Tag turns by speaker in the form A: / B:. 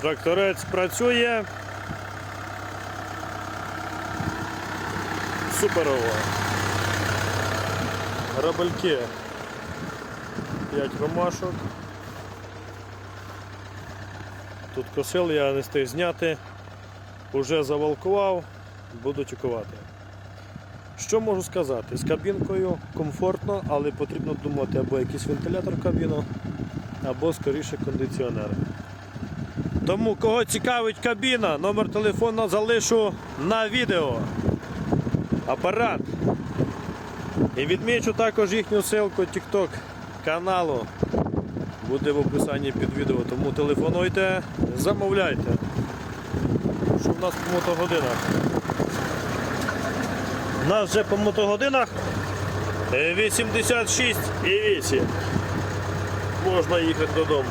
A: Тракторець працює. Суперово. Грабельки. 5 ромашок. Тут косил я не встиг зняти. Уже завалкував, буду чекувати. Що можу сказати? З кабінкою комфортно, але потрібно думати або якийсь вентилятор в кабіну, або скоріше кондиціонер. Тому кого цікавить кабіна, номер телефону залишу на відео. Апарат. І відмічу також їхню ссылку TikTok каналу. Буде в описанні під відео, тому телефонуйте, замовляйте. Що в нас по мотогодинах? У нас вже по мотогодинах е, 86 і 8. Можна їхати додому.